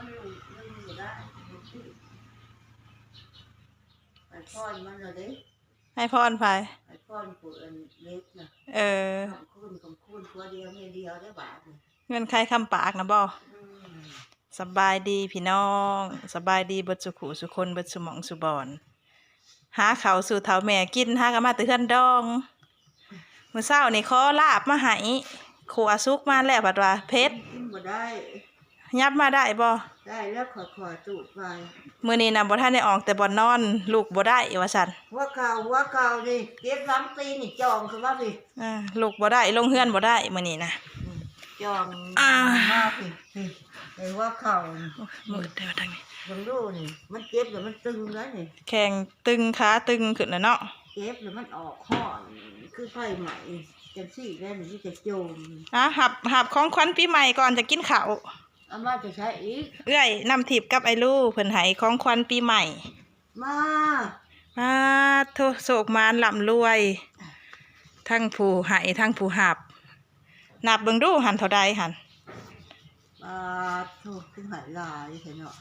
มันอยู่มันอยู่ได้ไอ้พ่อนมันเลยดิให้พรไปไอ้พ่อนปวดเล็กนะเออของคุณของคุณตัวเดียวเมียเดียวได้บาทนี่เงินใครคำปากนะบ่อืมสบายดีพี่น้องสบายดีเบิดสุขุสุคนเบิดสุหมองสุบอนหาเขาวสู่เถาแม่กินหากันมาแต่เฮือนดองมื้อเช้านี่ขอลาบมาให้ขัวสุกมาแล้วบัดว่าเพชร กินบ่ได้ ยับมาได้บ่ได้แล้วขอขอจูดไปมื้อนี้น่ะบ่ทันได้ออกแต่บ่นอน ลูกบ่ได้ว่าซั่นหัวเก่าหัวเก่านี่เก็บน้ำตีนนี่จองคือว่าพี่อ่าลูกบ่ได้ลงเฮือนบ่ได้มื้อนี้นะจองอ่ามาพี่พี่ไอ้หัวเข่านี่มืดเด้อทางนี้ลองดูนี่มันเจ็บแล้วมันตึงแล้วนี่แข้งตึงขาตึงขึ้นแล้วเนาะเจ็บแล้วมันออกข้อนคือไฟไหม้จังซี่แล้วนี่จะโจมอะหับหับของขวัญปีใหม่ก่อนจะกินข้าวเอามาจะใช้อีก เอื้อยนำทิพย์กับไอ้ลูกเพิ่นให้ของขวัญปีใหม่มามาโทโศกมานล่ำรวย ทั้งผู้ให้ทั้งผู้หับ นับเบิ่งดูหันเท่าใดหันอ่าโทษขึ้นหายลายเห็นเนาะ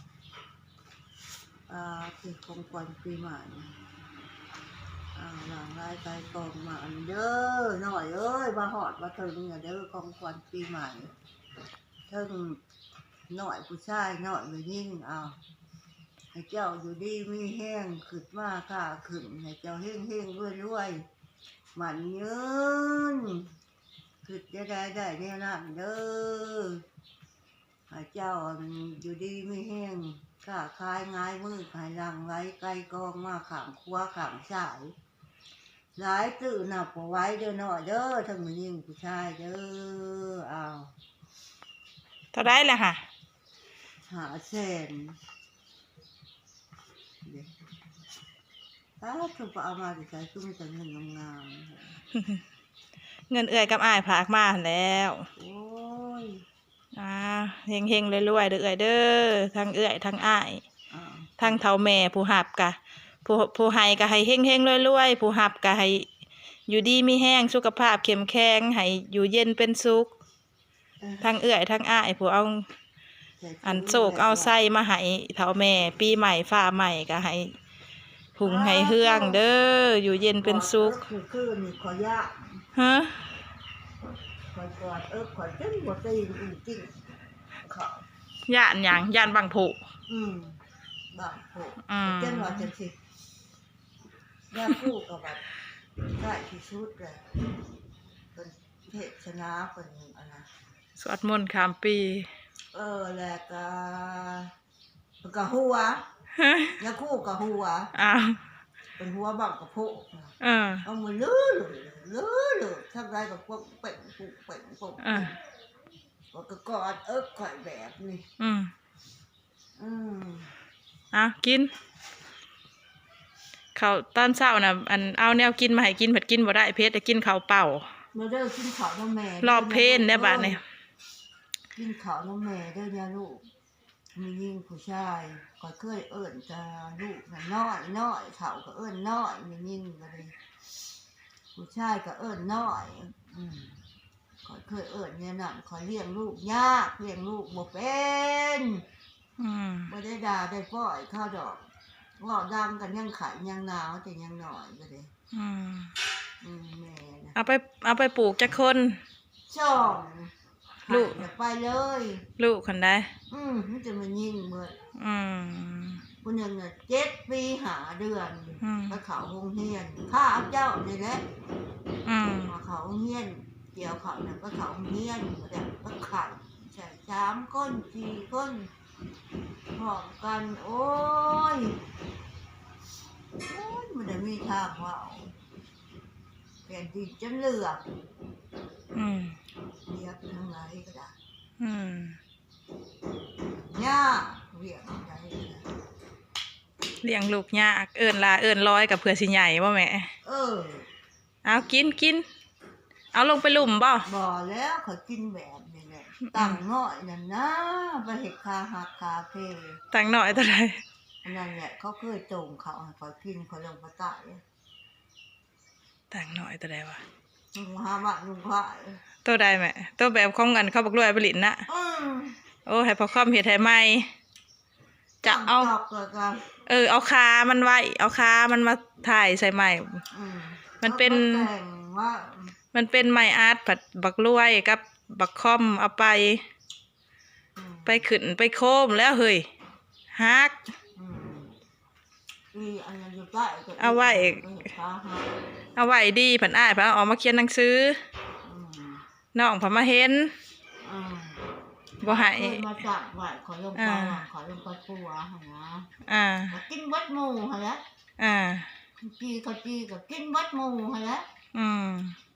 อ่าคือของขวัญปีใหม่อ่าหลังลายใจกองมาอันเด้อหน่อยเอ้ยมาหอดมาถึงเนี่ยเด้อของขวัญปีใหม่เทิง หน่อยผู้ชายหน่อยไม่ยิ่งเอาให้เจ้าอยู่ดีมีแห้งขึ้นมาค่ะขึ้นให้เจ้าเฮงเฮงรวยรวยหมันยืนขึ้นจะได้ได้เนี่ยนั่นเด้อข้เจ้าอยู่ดีม่แห้งข้าคลายง่ายมือขายลังไว้ไกลกองมาขางครัวขางสายหลายตื่นหนับเอาไว้เด้อหน่อยเด้อทั้งมือยิ่งผู้ชายเด้อเอาเท่าใดล่ะค่ะ หาแสนเดี๋ยวอ้าวคือเอามาดิใช้ซุ้มแต่เงินงามเงินเอื้อยกับอ้ายผากมาหั่นแล้วๆโอ้ยอ่าเฮงๆรวยๆเด้อเอื้อยเด้อทั้งเอื้อยทั้งอ้ายอ้าวทั้งเฒ่าแม่ผู้หับกะผู้ผู้ให้ก็ให้เฮงๆรวยๆผู้หับก็ให้อยู่ดีมีแห้งสุขภาพเข้มแข็งให้อยู่เย็นเป็นสุขทั้งเอื้อยทั้งอ้ายผู้เอาใส่ซุ้ม อันโศกเอาไส้มาให้เฒ่าแม่ ปีใหม่ฟ้าใหม่ก็ให้หุงให้เฮืองเด้ออยู่เย็นเป็นสุขคือคือนี่ขอยากฮะขอยกอดเออขอยจนหัวตีนอีกจริงเขาย่านหยังย่านบางผูอืมบางโผอืมเจ้าหน่อยจังสิย่าคู่กับแบบได้ที่สุดเลยเป็นเทศนาเป็นอันนะสวดมนต์ข้ามปี เออแล้วก็เป็นกะหัวฮะย่าคู่กับหัวอ้าวเป็นหัวบังกับโผเออเอามือลื้อเลยลื้อเลยทำไรกับพวกเป็ดปุกเป็ดปุกอ่าว่าก็กอดเอิกข่อยแบบนี้อืมอืมเอากินข้าวตอนเช้าน่ะอันเอาแนวกินมาให้กินผัดกินบ่ได้เพชรแต่กินข้าวเปล่ามาเด้อกินข้าวน้ำแม่รอบเพลนเนี่ยบาดเนี่ย กินข้าวน้ำแม่เด้อยาลูกมียิ่งผู้ชายก็เคยเอิ้นจะลูกน่ะน้อยน้อยเขาก็เอิ้นน้อยมียิ่งก็เลยผู้ชายก็เอิ้นน้อยอืมก็เคยเอิ้นเนี่ยนั่นขอยเลี้ยงลูกยากเลี้ยงลูกบ่เป็นอืมบ่ได้ด่าได้ป้อยข้าวดอกเว่าดังกันยังไข่ยังหนาวแต่ยังหน่อยก็เลยอืมอืมแม่นะเอาไปเอาไปปลูกจักคนช่อง ลูก อย่าไปเลย ลูกคนได้ อืมมันจะมายิงเมื่ออืม คนหนึ่งน่ะเจ็ดปีหาเดือนอืม ไปเขาโรงเรียนข้าเอาเจ้านี่แหละอืมมาเขาโรงเรียนเกี่ยวเขาเนี่ยไปเขาโรงเรียนมาแบบไปไข่ใส่สามก้นสี่ก้นพร้อมกัน โอ้ยโอ้ยมันจะมีทางว่าเอาแผ่นดินจะเหลือก อืม เรียกทางไหนก็ได้อืมย่าเรียกทางไหนก็ได้เลี้ยงลูกยากเอิ้นลาเอิ้นร้อยกับเผื่อสิใหญ่บ่แม่ เออ เอากินกิน เอาลงไปหลุมบ่บ่แล้วเขากินแบบนี้แหละตั้งน้อยนั่นนะไปเห็ดคาหักคาเพตังหน่อยเท่าไหร่อันนั้นแหละเขาเคยตรงเขาให้เขากินเขาลงมาตายตังหน่อยเท่าไหร่วะ ลุงหาบ้านลุงขายตัวใดแม่ตัวแบบของกันเข้าบักรวยไปลินนะอืมโอ้ให้พอคอมเฮ็ดให้ใหม่จะเอา ตอกเลยกันเออ เอาคามันไว้ เอาคามันมาถ่ายใส่ใหม่ อืมมันเป็นขาก็แต่งว่ามันเป็นไม้อาร์ตผัดบักลวยกับ บักคอมเอาไป อืมไปขึ้นไปโคมแล้วเฮ้ยฮัก อืมอีอันนั้นอยู่ใต้ก็ เอาไว้ขาหักเอาไว้ดีผันอ้ายผันเอาออกมาเขียนหนังสืออืมน้องผันมาเห็นอืมบ่ให้เคยมาจับไว้ขอลงไปอ่าขอลงไปปัวหั่นนะอ่าก็กินวัดหมูหั่นแหละอ่าจีก็จีก็กินวัดหมูหั่นแหละอืม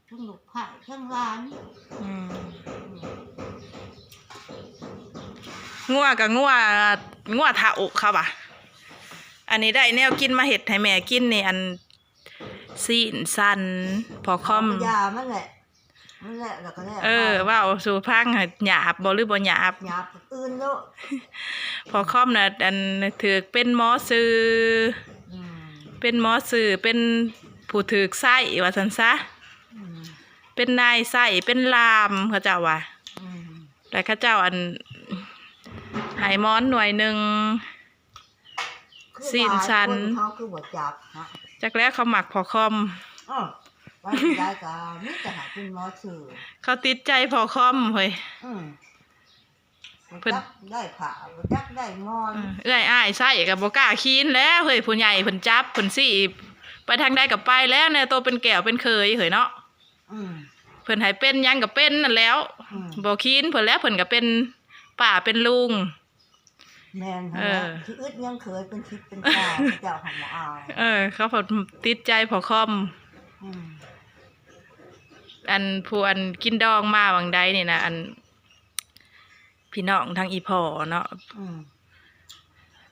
ทั้งลูกไผ่ทั้งร้านอืมอืมงัวกับงัวงัวถาอกครับอะ อันนี้ได้แนวกินมาเห็ดให้แม่กินนี่อันซีนสันพอคอม ยามันแหละมันแหละแล้วก็แหละเออว่าเอาสู่พังให้หยาบบ่หรือบ่หยาบหยาบอื่นโลกพอคอมน่ะอันถือเป็นหมอซื้ออืมเป็นหมอสื่อเป็นผู้ถือไส้ว่าสันซะ อืมเป็นนายไส้เป็นลามเขาเจ้าว่า อืมแต่เข้าเจ้าอันไหายมอนหน่วยหนึ่ง คือซีนชัน หลายคเขาคือบ่จับฮะจากแล้วเขาหมักพอคอม อ้าวไว้ได้กามีแต่หาเป็นหมอสื่อเขาติดใจพอคอมเฮ้ย อืมเพิ่น จักได้ผ่าจักได้งอนเออเอื้อยอ้ายไส้กับบกล้าคีนแล้วเฮ้ยผู้ใหญ่เพิ่นจับเพิ่นสิไปทางใดกับไปแล้วเนี่ยโตเป็นแก้วเป็นเคยเฮ้ยเนาะอืม เพิ่นให้เป็นหยังกับเป็นนั่นแหล้วอืม บ่คีนเพิ่นแล้วเพิ่นก็เป็นป้าเป็นลุง แม่นเอฮะอที่อึดยังเคยเป็นชิดเป็นตาเจ้าของหมออายเออ เขาเพิ่นติดใจพอคอมอืมอันผู้อันกินดองมาวังใดนี่นะอัน พี่น้องทางอีพ่อเนาะอืม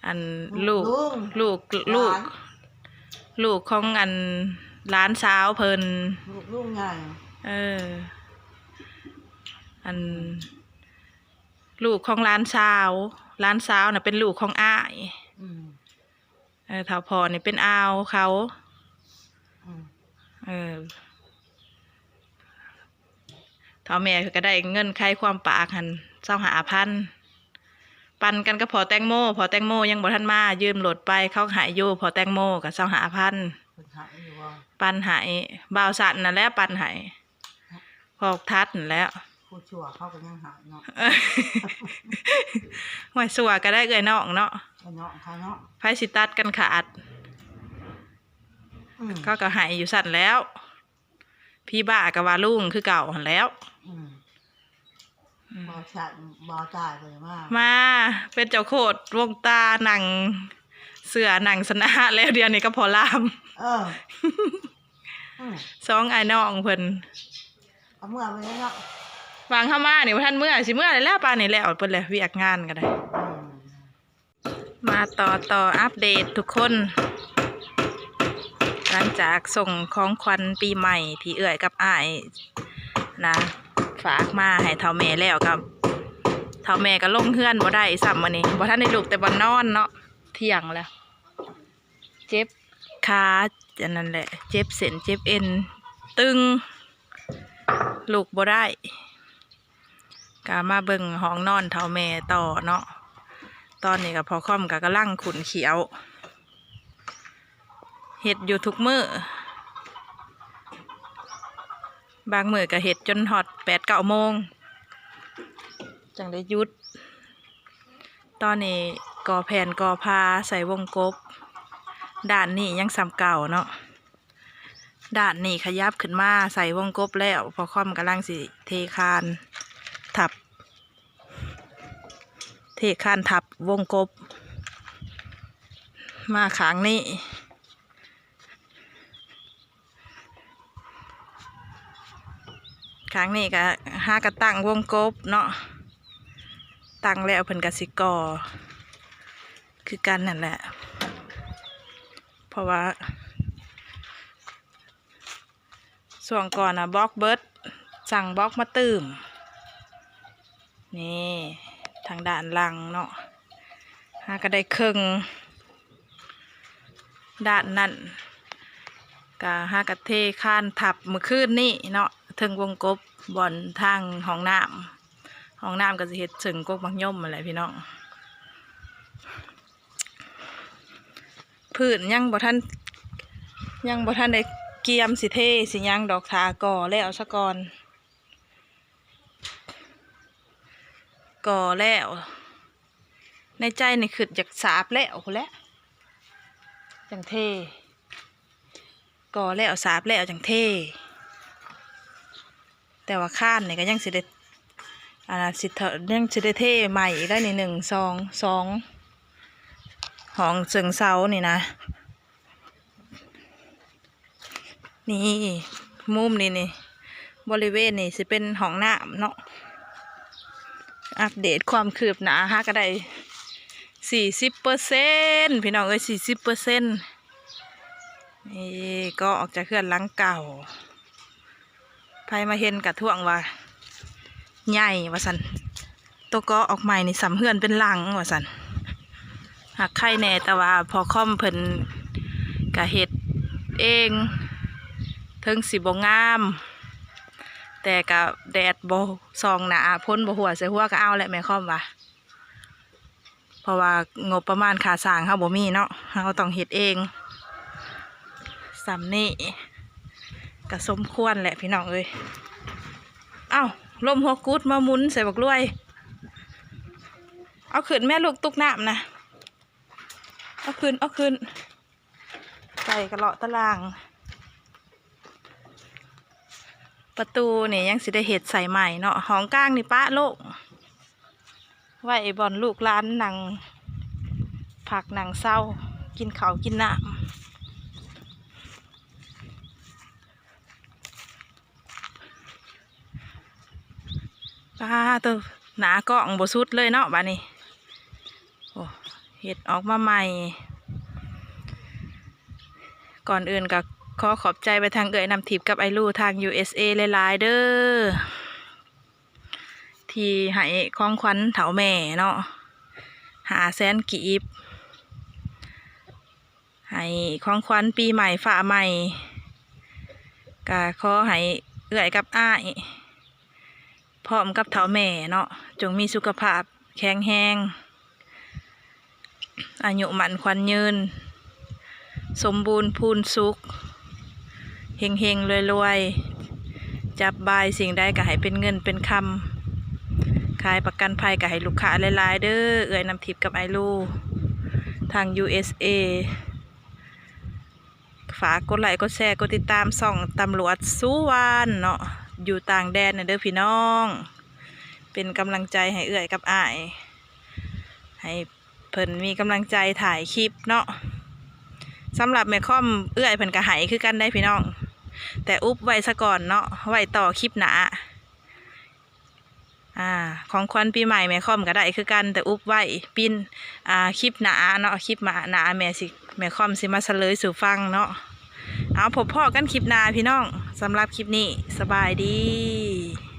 อันลูกลุงลูกลูกหลานลูกของอันร้านสาวเพิ่นลูกลุงใหญ่เออ อัน ลูกของร้านสาว ร้านสาวน่ะเป็นลูกของอ้ายอืมเออท้าวพอนี่เป็นอาวเขา อืมเออเท่าแม่ก็ได้เงินใครความปากหันเศร้าหาพัน ปันกันก็พอแตงโม พอแตงโมยังบ่ทันมา ยืมโหลดไปเขาหายอยู่พอแตงโมกับเศร้าหาพันเพิ่นหายอยู่ว่าปันหายบ่าวสันนั่นแหละปันหายพอกทัดนั่นแหล้ว ผู้ชั่วเขาก็ยังหายเนาะหวยสัวก็ได้เอ่ยน้องเนาะไอ้เนาะเขาเนาะไพสิตัดกันขาด อืมเขาก็หายอยู่สั่นแล้ว พี่บ้ากับว่าลุงคือเก่าหันแล้ว อืมบ่ชัดบ่ตายเลยว่ามาเป็นเจ้าโคตรวงตาหนัง เสือหนังสนะแล้วเดียวนี้ก็พอลามเอออืมสองไอ้น้องเพิ่นเอาเมื่อไปแล้วเนาะ วางเข้ามาเนี่ว่าท่านเมื่อสิเมื่อได้แล้วปลานนี่แล้วเพิ่นเลยเวียกงานก็ได้อืมาต่อต่ออัปเดตทุกคน หลังจากส่งของขวัญปีใหม่ที่เอื่อยกับอ้ายนะฝากมาให้เท่าแม่แล้วกับเท่าแม่ก็ลงเฮือนบ่ได้ซ้ำมื้อนี้บ่ทันได้ลุกแต่บ่นอนเนาะเที่ยงแล้ว เจ็บขาอันนั้นแหละ เจ็บเส้นเจ็บเอ็น ตึงลุกบ่ได้ ก็มาเบิ่งห้องนอนเท่าแม่ต่อเนาะตอนนี้กับพอค่อมกับกำลังขุนเขียวเห็ดอยู่ทุกมือ้อบางมือก็เห็ดจนหอดแปดเก้าโมงจังได้ยุด ตอนนี้ก่อแผ่นก่อพาใส่วงกบด้านนี้ยังซ้ำเก่าเนาะด้านนี้ขยับขึ้นมาใส่วงกบแล้ว พอค่อมกำลังสิเทคาน ทับ เทคานทับวงกบ มาขางนี้ขางนี้ก็ห้ากระตั้งวงกบเนาะตั้งแล้วเพิ่นกสิกอคือกันนั่นแหละ เพราะว่าส่วงก่อนนะบล็อกเบิร์ดสั่งบล็อกมาตื่ม นี่ทางด้านหลังเนาะหาก็ได้ครึ่งด้านนั่นกะหากระเทข้านทับมือคืนนี่เนาะถึงวงกบบอนทางห้องน้ำห้องน้ำก็จะเห็ดถึงกกมักย่อมอะไรพี่น้องพื้นยังบ่ทันยังบ่ทันได้เกียมสิเทสิยังดอกทาก่อแล้วซะก่อน ก่อแล้ว ในใจนี่คืออยากสาบแล้วพู้นแล้วจังเทก่อแล้วสาบแล้วจังเทแต่ว่าข้านนี่ก็ยังสิได้อ่าสิเถอะยังสิได้เทใหม่ได้ในหนึ่งสองสองห้องเชิงเสานี่นะ นี่มุมนี่นี่บริเวณนี่สิเป็นห้องน้ำเนาะ อัปเดตความคืบหน้าฮะก็ได้สี่สิบเปอร์เซ็นพี่น้องเอ้ยสี่สิบเปอร์เซ็นนี่ก็ออกจากเคลื่อนลังเก่าใครมาเห็นกระท่วงว่า ใหญ่ว่าสันตัวก็ออกใหม่ในสำเฮือนเป็นลังว่าสันหากใครแน่แต่ว่าพอค่อมเพิ่นกะเห็ดเองเทิงสีบงาม แต่กะแดดบ่ซองหนาพ้นบ่หัวใส่หัวก็เอาแหละแม่ค่อมว่าเพราะว่างบประมาณค่าสางเฮาบ่มีเนาะเฮาต้องเฮ็ดเองสำนี่ก็สมควรแหละพี่น้องเอ้ยเอ้าลมหัวกุดมามุนใส่บักรวย เอาขึ้นแม่ลูกตุกน้ำนะ เอาขึ้น เอาขึ้นใส่กระเลาะตาราง ประตูนี่ยังสิได้เห็ดใส่ใหม่เนาะห้องกลางนี่ป้าโลกไว้บอลลูกร้านหนังผักหนังเศร้ากินเขากินน้ำป้าตัวหนากล่องบสุดเลยเนาะบ้านี้โอ้เห็ดออกมาใหม่ ก่อนอื่นก็ ขอขอบใจไปทางเอ่ยนำทิพกับไอรูทาง USA หลายๆเด้อที่ให้ของขวัญเถาแม่เนาะหาแสนกีบให้ของขวัญปีใหม่ฝ่าใหม่ก็ขอให้เอ่ยกับอ้ายพร้อมกับเถาแม่เนาะจงมีสุขภาพแข็งแรงอายุมันควันยืน สมบูรณ์พูนสุข เฮงเฮงรวยรวยๆจับบายสิ่งใดก็ให้เป็นเงินเป็นคำขายประกันภัยก็ให้ลูกค้าหลายๆเด้อเอ่ยนำทิพย์กับไอรูทาง USA ฝากกดไลค์กดแชร์กดติดตามส่องตำรวจสู้วานเนาะอยู่ต่างแดนนะเด้อพี่น้อง เป็นกำลังใจให้เอื้อยกับอ้ายให้เพิ่นมีกำลังใจถ่ายคลิปเนาะสำหรับแม่ค่อมเอื้อยเพิ่นก็ใหายคือกันได้พี่น้อง แต่อุบไว้ซะก่อนเนาะไว้ต่อคลิปหนาอ่าของควันปีใหม่แม่ค่อมก็ได้คือกัน แต่อุบไว้ปินอ่าคลิปหนาเนาะคลิปหมาหนาแม่สิแม่ค่อมสิมาเฉลยสู่ฟังเนาะเอาพบพ่อกันคลิปหนาพี่น้องสำหรับคลิปนี้สบายดี